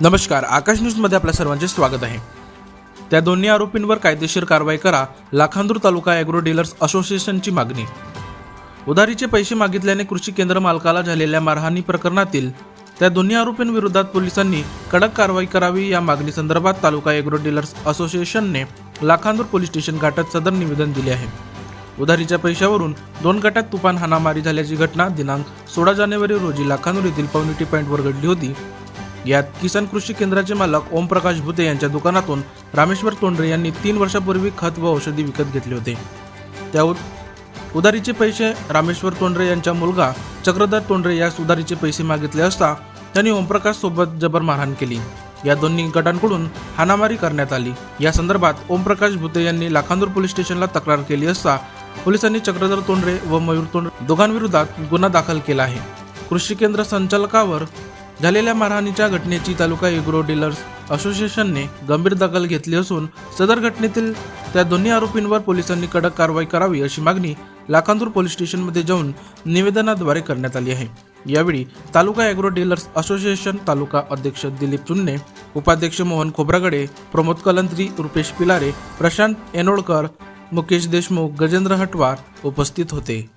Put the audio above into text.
नमस्कार आकाश न्यूजमध्ये आपल्या सर्वांचे स्वागत आहे. त्या दोन्ही आरोपींवर कायदेशीर कारवाई करा लाखांदूर तालुका ॲग्रो डीलर्स असोसिएशनची मागणी. उधारीचे पैसे मागितल्याने कृषी केंद्र मालकाला झालेल्या मारहाणी प्रकरणातील त्या दोन्ही आरोपींविरोधात पोलिसांनी कडक कारवाई करावी या मागणीसंदर्भात तालुका ॲग्रो डीलर्स असोसिएशनने लाखांदूर पोलीस स्टेशन घाटात सदर निवेदन दिले आहे. उधारीच्या पैशावरून दोन गटात तुफान हाणामारी झाल्याची घटना दिनांक सोळा जानेवारी रोजी लाखांदूर येथील पवनिटी पॉईंटवर घडली होती. यात किसान कृषी केंद्राचे मालक ओमप्रकाश भुते यांच्या दुकानातून रामेश्वर तोंडरे यांनी तीन वर्षापूर्वी खत व औषधी विकत घेतले होते. त्या उ- उधारीचे पैसे रामेश्वर तोंडरे यांचा मुलगा चक्रधर तोंडरे यास उधारीचे पैसे मागितले असता त्यांनी ओमप्रकाश सोबत जबर मारहाण केली. या दोन्ही गटांकडून हाणामारी करण्यात आली. या संदर्भात ओमप्रकाश भुते यांनी लाखांदूर पोलीस स्टेशनला तक्रार केली असता पोलिसांनी चक्रधर तोंडरे व मयूर तोंडरे दोघांविरोधात गुन्हा दाखल केला आहे. कृषी केंद्र संचालकावर झालेल्या मारहाणीच्या घटनेची तालुका एग्रो डीलर्स असोसिएशनने गंभीर दखल घेतली असून सदर घटनेतील त्या दोन्ही आरोपींवर पोलिसांनी कडक कारवाई करावी अशी मागणी लाखांदूर पोलीस स्टेशनमध्ये जाऊन निवेदनाद्वारे करण्यात आली आहे. यावेळी taluka agro dealers association taluka अध्यक्ष दिलीप चुन्ने उपाध्यक्ष मोहन खोब्रागडे प्रमोद कलंत्री रुपेश पिलारे प्रशांत एनोळकर मुकेश देशमुख गजेंद्र हटवार उपस्थित होते.